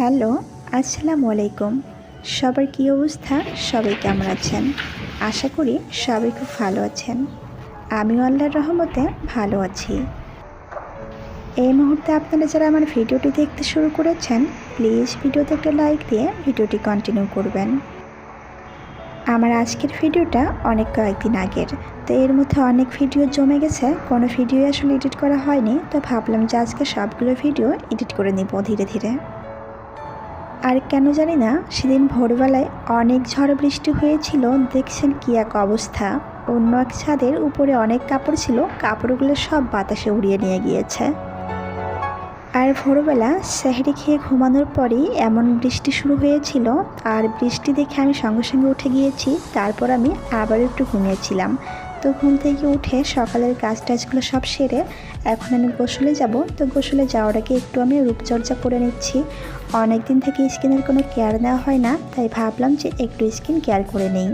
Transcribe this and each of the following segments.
Hello, আসসালামু আলাইকুম। সবার কী অবস্থা? সবাই কেমন আছেন? আশা করি সবাই খুব ভালো আছেন। আমিও আল্লাহর রহমতে ভালো আছি। এই মুহূর্তে আপনারা যারা আমার ভিডিওটি দেখতে শুরু করেছেন প্লিজ ভিডিওতে একটা লাইক দিয়ে ভিডিওটি কন্টিনিউ করবেন। আমার আজকের ভিডিওটা অনেক কয়েকদিন আগের, তো এর মধ্যে অনেক ভিডিও জমে গেছে, কোনো ভিডিও আসলে এডিট করা হয়নি, তো ভাবলাম যে আজকে সবগুলো ভিডিও এডিট করে নিব ধীরে ধীরে। আর কেন জানি না, সেদিন ভোরবেলায় অনেক ঝড় বৃষ্টি হয়েছিল, দেখছেন কি এক অবস্থা। অন্য এক ছাদের উপরে অনেক কাপড় ছিল, কাপড়গুলো সব বাতাসে উড়িয়ে নিয়ে গিয়েছে। আর ভোরবেলা সেহরি খেয়ে ঘুমানোর পরেই এমন বৃষ্টি শুরু হয়েছিল, আর বৃষ্টি দেখে আমি সঙ্গে সঙ্গে উঠে গিয়েছি, তারপর আমি আবার একটু ঘুমিয়েছিলাম। তো ঘুম থেকে উঠে সকালের কাজ টাজগুলো সব সেরে এখন আমি গোসলে যাব। তো গোসলে যাওয়ার আগে একটু আমি রূপচর্চা করে নিচ্ছি। অনেক দিন থেকে স্কিনের কোনো কেয়ার নেওয়া হয় না, তাই ভাবলাম যে একটু স্কিন কেয়ার করে নেই।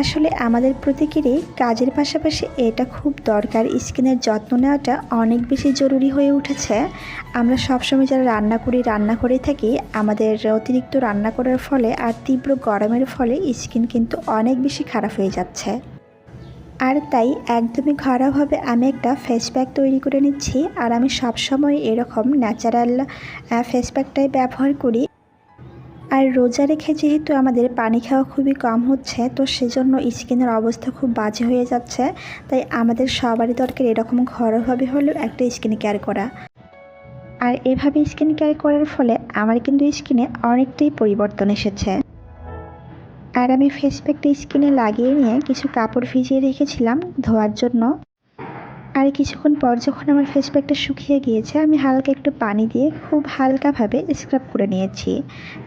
আসলে আমাদের প্রত্যেকেরই কাজের পাশাপাশি এটা খুব দরকার। স্কিনের যত্ন নেওয়াটা অনেক বেশি জরুরি হয়ে উঠেছে। আমরা সবসময় যারা রান্না করি, রান্না করে থাকি, আমাদের অতিরিক্ত রান্না করার ফলে আর তীব্র গরমের ফলে স্কিন কিন্তু অনেক বেশি খারাপ হয়ে যাচ্ছে। আর তাই একদমই ঘরোয়াভাবে আমি একটা ফেস প্যাক তৈরি করে নিচ্ছি। আর আমি সবসময় এরকম ন্যাচারাল ফেস প্যাকটাই ব্যবহার করি। আর রোজা রেখে যেহেতু আমাদের পানি খাওয়া খুবই কম হচ্ছে, তো সেজন্য স্কিনের অবস্থা খুব বাজে হয়ে যাচ্ছে। তাই আমাদের সবারই দরকার এরকম ঘরোয়াভাবে হলেও একটা স্কিন কেয়ার করা। আর এভাবে স্কিন কেয়ার করার ফলে আমার কিন্তু স্কিনে অনেকটাই পরিবর্তন এসেছে। আর আমি ফেস প্যাকটা স্কিনে লাগিয়ে নিয়ে কিছু কাপড় ভিজিয়ে রেখেছিলাম ধোয়ার জন্য। আর কিছুক্ষণ পর যখন আমার ফেস প্যাকটা শুকিয়ে গিয়েছে, আমি হালকা একটু পানি দিয়ে খুব হালকাভাবে স্ক্রাব করে নিয়েছি।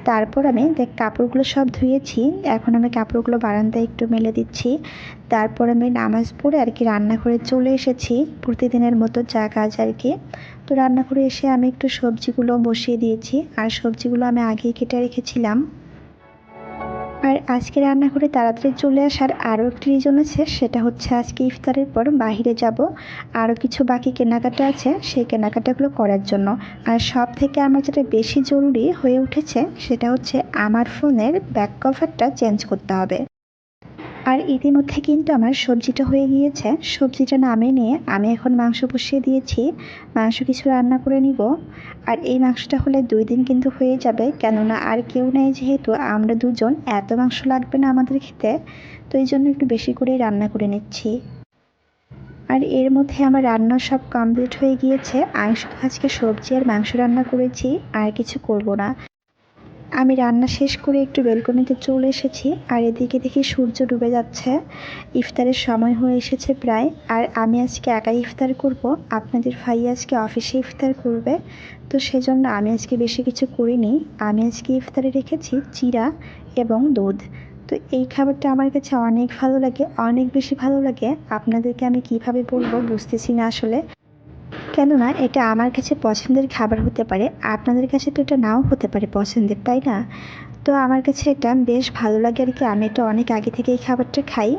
তারপর আমি দেখ, কাপড়গুলো সব ধুয়েছি। এখন আমি কাপড়গুলো বারান্দায় একটু মেলে দিচ্ছি। তারপর আমি নামাজ পড়ে আর কি রান্না করে চলে এসেছি। প্রতিদিনের মতো যা কাজ আর কি। তো রান্না করে এসে আমি একটু সবজিগুলো বসিয়ে দিয়েছি। আর সবজিগুলো আমি আগেই কেটে রেখেছিলাম। আর আজকে রান্না করে তাড়াতাড়ি চলে আসার আরও একটি রিজন আছে, সেটা হচ্ছে আজকে ইফতারের পর বাহিরে যাব। আরও কিছু বাকি কেনাকাটা আছে, সেই কেনাকাটাগুলো করার জন্য। আর সব থেকে আমার যেটা বেশি জরুরি হয়ে উঠেছে, সেটা হচ্ছে আমার ফোনের ব্যাক কভারটা চেঞ্জ করতে হবে। আর ইতিমধ্যে কিন্তু আমার সবজিটা হয়ে গিয়েছে। সবজিটা নামিয়ে নিয়ে আমি এখন মাংস বসিয়ে দিয়েছি। মাংস কিছু রান্না করে নিব। আর এই মাংসটা হলে দুই দিন কিন্তু হয়ে যাবে। কেননা আর কেউ নেই যেহেতু, আমরা দুজন, এত মাংস লাগবে না আমাদের খেতে। তো এই জন্য একটু বেশি করেই রান্না করে নিচ্ছি। আর এর মধ্যে আমার রান্না সব কমপ্লিট হয়ে গিয়েছে। আমি শুধু আজকে সবজি আর মাংস রান্না করেছি, আর কিছু করব না। আমি রান্না শেষ করে একটু বেলকনিতে চলে এসেছি, আর এদিকে দেখি সূর্য ডুবে যাচ্ছে। ইফতারের সময় হয়ে এসেছে প্রায়, আর আমি আজকে একাই ইফতার করব। আপনাদের ভাই আজকে অফিসে ইফতার করবে, তো সেজন্য আমি আজকে বেশি কিছু করিনি। আমি আজকে ইফতারে রেখেছি চিরা এবং দুধ। তো এই খাবারটা আমার কাছে অনেক ভালো লাগে, অনেক বেশি ভালো লাগে। আপনাদেরকে আমি কীভাবে বলব বুঝতেছি না আসলে। কেননা এটা আমার কাছে পছন্দের খাবার হতে পারে, আপনাদের কাছে তো এটা নাও হতে পারে পছন্দের, তাই না? তো আমার কাছে এটা বেশ ভালো লাগে আর কি। আমি এটা অনেক আগে থেকে এই খাবারটা খাই।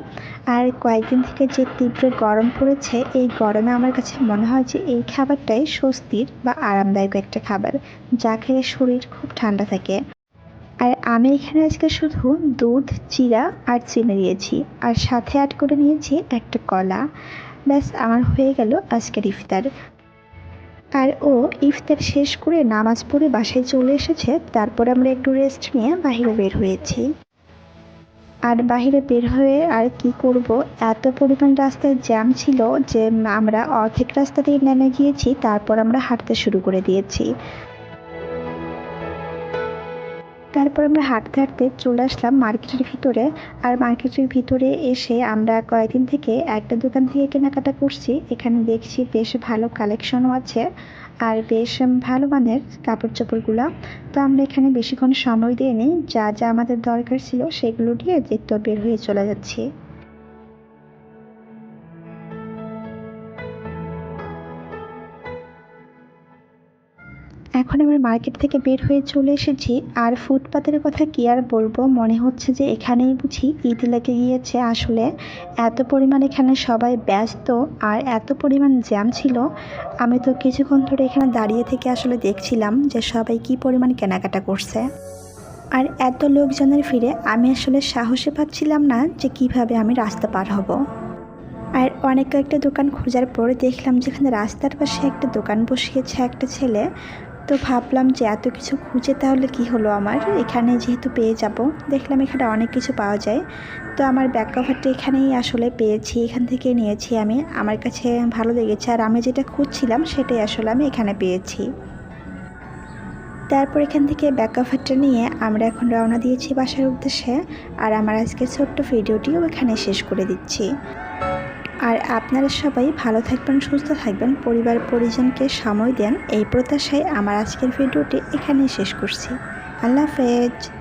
আর কয়েকদিন থেকে যে তীব্র গরম পড়েছে, এই গরমে আমার কাছে মনে হয় যে এই খাবারটাই স্বস্তির বা আরামদায়ক একটা খাবার, যা খেলে শরীর খুব ঠান্ডা থাকে। আর আমি এখানে আজকে শুধু দুধ, চিরা আর চিনি দিয়েছি। আর সাথে অ্যাড করে নিয়েছি একটা কলা। ব্যাস, আমার হয়ে গেল আজকের ইফতার। আর ও ইফতার শেষ করে নামাজ পড়ে বাসায় চলে এসেছে। তারপর আমরা একটু রেস্ট নিয়ে বাহিরে বের হয়েছি। আর বাহিরে বের হয়ে আর কি করব? এত পরিমাণ রাস্তায় জ্যাম ছিল যে আমরা অর্ধেক রাস্তা দিয়ে নেমে গিয়েছি, তারপর আমরা হাঁটতে শুরু করে দিয়েছি। তারপর আমরা হাঁটতে হাঁটতে চলে আসলাম মার্কেটের ভিতরে আর মার্কেটের ভিতরে এসে আমরা কয়েকদিন থেকে একটা দোকান থেকে কেনাকাটা করছি। এখানে দেখছি বেশ ভালো কালেকশনও আছে আর বেশ ভালো মানের কাপড় চোপড়গুলো তো আমরা এখানে বেশিক্ষণ সময় দিয়ে নিই যা যা আমাদের দরকার ছিল সেগুলো দিয়ে দেখতে বের হয়ে চলে যাচ্ছি। এখন আমি মার্কেট থেকে বের হয়ে চলে এসেছি আর ফুটপাতের কথা কি আর বলব? মনে হচ্ছে যে এখানেই বুঝি ঈদ লেগে গিয়েছে আসলে। এত পরিমাণ এখানে সবাই ব্যস্ত আর এত পরিমাণ জ্যাম ছিল। আমি তো কিছুক্ষণ ধরে এখানে দাঁড়িয়ে থেকে আসলে দেখছিলাম যে সবাই কি পরিমাণ কেনাকাটা করছে। আর এত লোকজনের ফিরে আমি আসলে সাহসে পাচ্ছিলাম না যে কীভাবে আমি রাস্তা পার হব। আর অনেক কয়েকটা দোকান খোঁজার পরে দেখলাম যেখানে রাস্তার পাশে একটা দোকান বসিয়েছে একটা ছেলে। তো ভাবলাম যে এত কিছু খুঁজে তাহলে কি হলো আমার? এখানে যেহেতু পেয়ে যাব, দেখলাম এখানে অনেক কিছু পাওয়া যায়। তো আমার ব্যাক কভারটা এখানেই আসলে পেয়েছি, এখান থেকে নিয়েছি আমি। আমার কাছে ভালো লেগেছে আর আমি যেটা খুঁজছিলাম সেটাই আসলে আমি এখানে পেয়েছি। তারপর এখান থেকে ব্যাক কভারটা নিয়ে আমরা এখন রওনা দিয়েছি বাসার উদ্দেশ্যে। আর আমার আজকের ছোট্ট ভিডিওটিও এখানে শেষ করে দিচ্ছি। আর আপনারা সবাই ভালো থাকবেন, সুস্থ থাকবেন। পরিবার পরিজনকে সময় দেন। এই প্রত্যাশায় আমার আজকের ভিডিওটি এখানেই শেষ করছি। আল্লাহ হাফেজ।